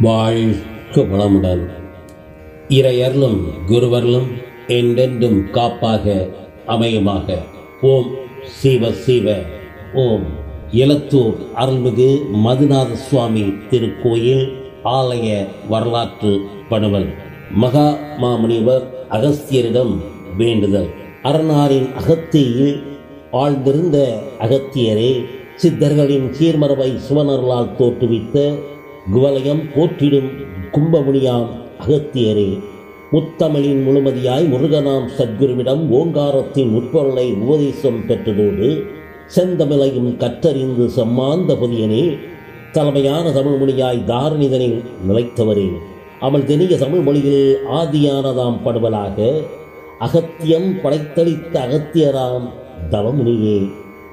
வாழ்க வளமுடன். இறையர்களும் குருவர்களும் என்றென்றும் காப்பாக அமையுமாக. ஓம் சிவ சிவ ஓம் இலத்தூர் அருள்மிகு மதுநாத சுவாமி திருக்கோயில் ஆலய வரலாற்று பணுவல். மகா மாமுனிவர் அகஸ்தியரிடம் வேண்டுதல். அரணாரின் அகத்தியில் ஆழ்ந்திருந்த அகத்தியரே சித்தர்களின் சீர்மரபை சிவனர்களால் தோற்றுவித்த குவலயம் போற்றிடும் கும்பமுனியாம் அகத்தியரே முத்தமிழின் முழுமதியாய் முருகனாம் சத்குருவிடம் ஓங்காரத்தின் உட்பொருளை உபதேசம் பெற்றதோடு செந்தமிழையும் கற்றறிந்து சம்மாந்த புதியனே தலைமையான தமிழ்மொழியாய் தாரணிதனில் நிலைத்தவரே. அவள் தெனிய தமிழ் மொழியில் ஆதியானதாம் படுவலாக அகத்தியம் படைத்தளித்த அகத்தியராம் தவமுனியே.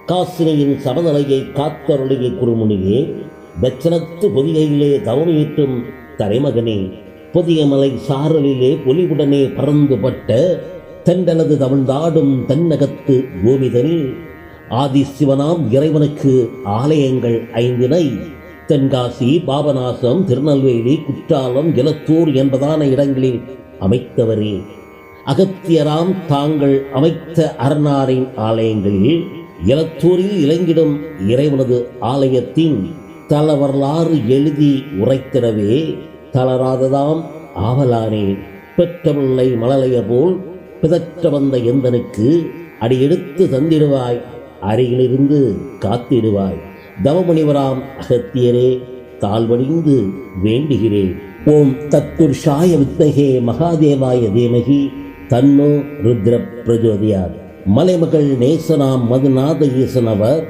காசினியின் சமநிலையை காத்தருளிய குருமுனியே தட்சணத்து பொதிகையிலே தவமேற்றும் தலைமகனே புதிய மலை சாரலிலே பொலிவுடனே பறந்துபட்ட தென்றலது தமிழ்ந்தாடும் தென்னகத்து பூமிதனில் ஆதிசிவனாம் இறைவனுக்கு ஆலயங்கள் ஐந்தினை தென்காசி பாபநாசம் திருநெல்வேலி குற்றாலம் இலத்தூர் என்பதான இடங்களில் அமைத்தவரே. அகத்தியராம் தாங்கள் அமைத்த அரணாரின் ஆலயங்களில் இலத்தூரில் இலங்கிடும் இறைவனது ஆலயத்தின் தல வரலாறு எழுதி உரைத்திடவே தளராததாம் ஆவலானேன் பெற்றமில்லை மழலைய போல் பிதற்ற வந்த எந்தனுக்கு அடியெடுத்து தந்திடுவாய். அருகிலிருந்து காத்திடுவாய். தவமுனிவராம் அகத்தியரே தாழ்வடிந்து வேண்டுகிறேன் ஓம் தத்துர்ஷாய வித்மகே மகாதேவாய தேமகி தன்னோ ருத்ர பிரஜோதியார் மலைமகள் நேசனாம் மதுநாத ஈசனவர்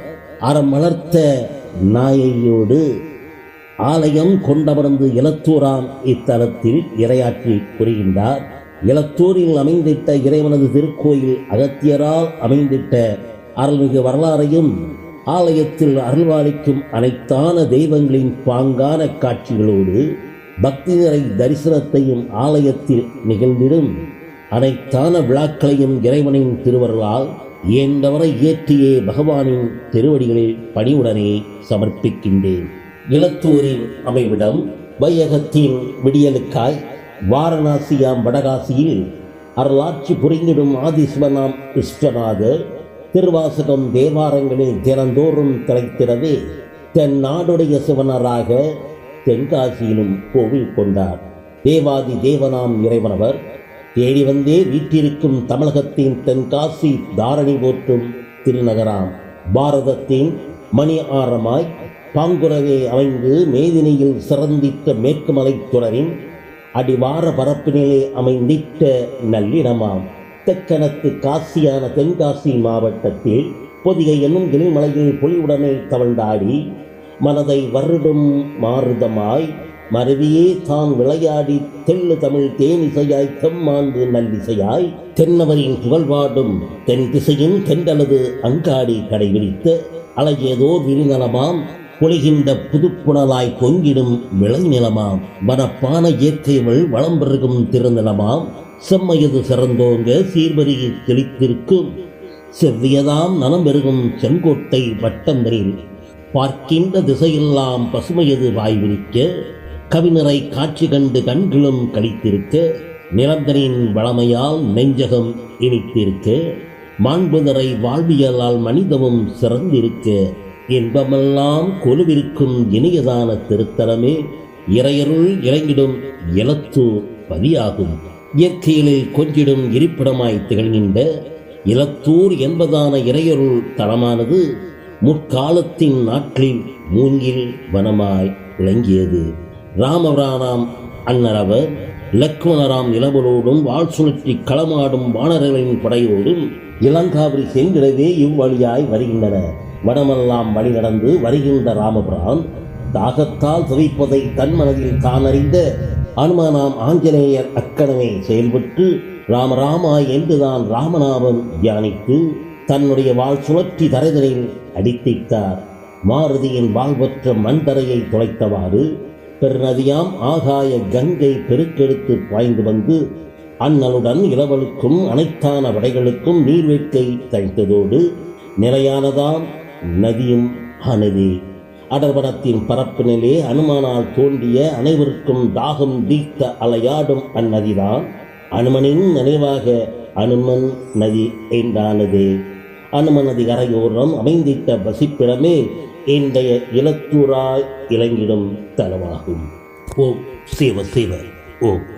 அறம் வளர்த்த நாயையோடு ஆலயம் கொண்டமர்ந்து இலத்தூராம் இத்தலத்தில் இரையாற்றி புரிகின்றார். இலத்தூரில் அமைந்திட்ட இறைவனது திருக்கோயில் அகத்தியரால் அமைந்திட்ட அருள்மிகு வரலாறையும் ஆலயத்தில் அருள்வாளிக்கும் அனைத்தான தெய்வங்களின் பாங்கான காட்சிகளோடு பக்தி நிறை தரிசனத்தையும் ஆலயத்தில் நிகழ்ந்திடும். அனைத்தான விழாக்களையும் இறைவனின் திருவருளால் இயன்றவரை இயற்றியே பகவானின் திருவடிகளில் பணிவுடனே சமர்ப்பிக்கின்றேன். இளத்தூரின் அமைவிடம் வையகத்தின் விடியலுக்காய் வாரணாசியாம் வடகாசியில் அருளாட்சி புரிந்திடும் ஆதிசிவனாம் இஷ்டநாதர் திருவாசகம் தேவாரங்களில் தினந்தோறும் திளைத்திடவே தென் நாடுடைய சிவனராக தென்காசியிலும் கோவில் கொண்டார். தேவாதி தேவனாம் இறைவனவர் தேடி வந்தே வீற்றிருக்கும் தமிழகத்தின் தென்காசி தாரணி போற்றும் திருநகராம். பாரதத்தின் மணி ஆரமாய் பாங்குரவே அமைந்து மேதினியில் சிறந்திட்ட மேற்கு மலைத் தொடரின் அடிவார பரப்பினிலே அமைந்திட்ட நல்லிடமாம் தெக்கணத்து காசியான தென்காசி மாவட்டத்தில் பொதிகை என்னும் கிளிமலையில் பொலிவுடனே தவழ்ந்தாடி மனதை வருடும் மாறுதமாய் மருவியே தான் விளையாடி தெள்ளு தமிழ் தேனிசையாய் செம்மாண்டு நல்லிசையாய் தென்னவரின் புகழ்வாடும் தென் திசையின் தெண்டலது அங்காடி கடைபிடித்து அழகியதோர் விரிநலமாம் பொழிகின்ற புதுப்புணலாய் பொங்கிடும் விளைநிலமாம் வனப்பான இயற்கைகள் வளம் பெருகும் திருநிலமாம் செம்மையது சிறந்தோங்க சீர்வரியில் செழித்திருக்கும் செவ்வியதாம் நலம் பெருகும் செங்கோட்டை வட்டந்தரில் பார்க்கின்ற திசையெல்லாம் பசுமையது வாய்விரிக்க கவிஞரை காட்சி கண்டு கண்களும் கழித்திருக்க நிரந்தரின் வளமையால் நெஞ்சகம் இனித்திருக்க மாண்புதரை வாழ்வியலால் மனிதமும் சிறந்திருக்க இன்பமெல்லாம் கொலுவிருக்கும் இனியதான திருத்தலமே இறையருள் இறங்கிடும் இலத்தூர் பதியாகும். இயற்கையிலே கொஞ்சிடும் இருப்பிடமாய் திகழ்கின்ற இலத்தூர் என்பதான இறையருள் தளமானது முற்காலத்தின் நாட்களில் மூங்கில் வனமாய் விளங்கியது. ராமவரானாம் அன்னரவர் லக்மணராம் இளவலோடும் வாழ் சுழற்றி களமாடும் வானர்களின் படையோடும் இளங்காவிரி சென்றிடவே இவ்வழியாய் வருகின்றன. வடமெல்லாம் வழி நடந்து வருகின்ற ராமபுரான் தாகத்தால் துவைப்பதை தன் மனதில் தான் அறிந்த அனுமனாம் ஆஞ்சநேயர் அக்கணமே செயல்பட்டு ராமராமா என்றுதான் ராமநாமம் தியானித்து தன்னுடைய வாழ் சுழற்றி தரைதலில் அடித்திட்டார். மாருதியின் வாழ்வற்ற மண்தரையை துளைத்தவாறு பெருநதியாம் ஆகாய கங்கை பெருக்கெடுத்து பாய்ந்து வந்து அண்ணனுடன் இளவலுக்கும் அனைத்தான வடைகளுக்கும் நீர்வேட்கை தழித்ததோடு நிலையானதாம் நதியும் ஆனதே அடர்வனத்தின் பரப்பினிலே அனுமனால் தோண்டிய அனைவருக்கும் தாகம் தீர்த்த அலையாடும் அந்நதிதான் அனுமனின் நினைவாக அனுமன் நதி என்றானது. அனுமனது கரையோரம் அமைந்திட்ட வசிப்பிடமே இன்றைய இலத்தூராய் இலங்கிடும் தலமாகும் ஓம் சிவ சிவ. ஓம்